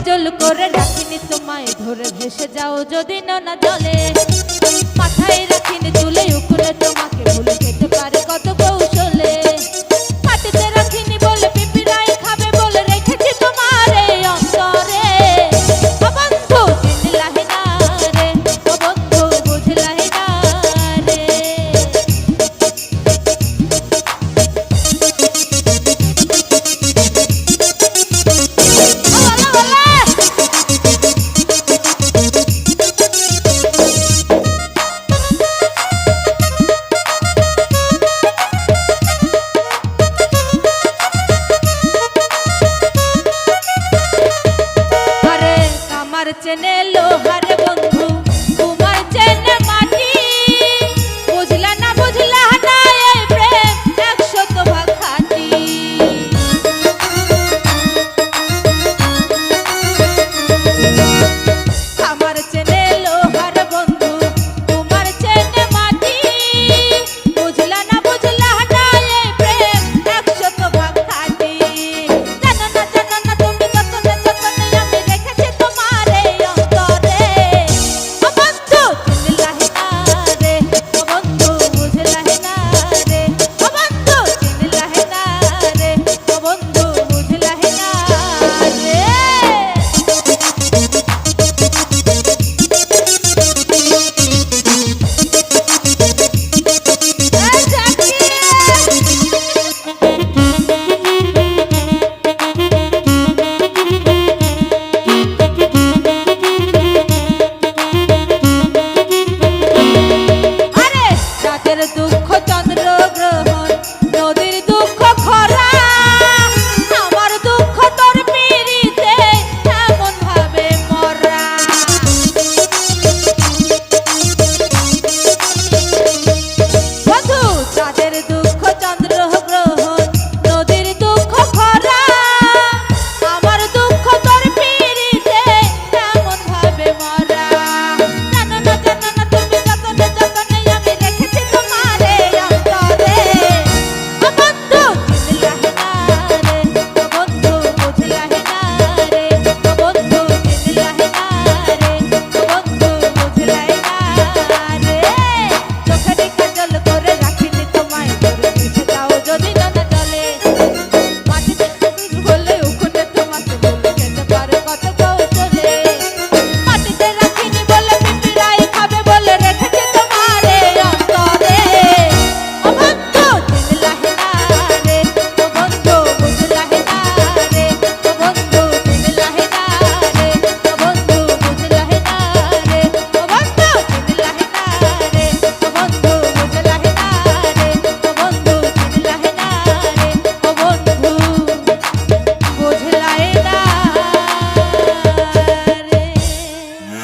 কাজল করে ডাকিনি তোমায় ধরে ভেসে যাও যদি না জলে মাথায়